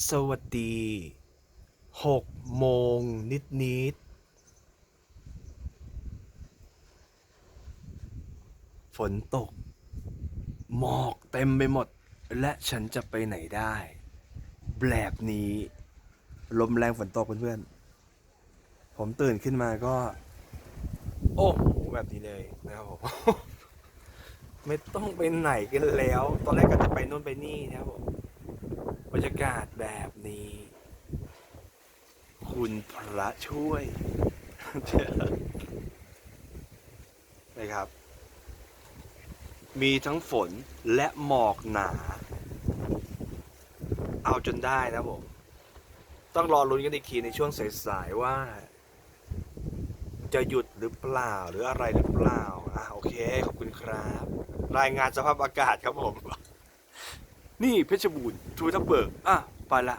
สวัสดีหกโมงนิดนิดๆฝนตก หมอกเต็มไปหมด และฉันจะไปไหนได้ แบบนี้ ลมแรงฝนตกเพื่อนๆ ผมตื่นขึ้นมาก็ โอ้โหแบบนี้เลยนะครับผม ไม่ต้องไปไหนกันแล้ว ตอนแรกก็จะไปนู่นไปนี่นะครับผม บรรยากาศแบบนี้ คุณพระช่วยนะครับ มีทั้งฝนและหมอกหนา เอาจนได้นะผม ต้องรอลุ้นกันอีกทีในช่วงสายๆว่า จะหยุดหรือเปล่าหรืออะไรหรือเปล่า อ่าโอเค ขอบคุณครับ รายงานสภาพอากาศครับผม นี่เพชรบูรณ์ทูทับเบิกอะไปละ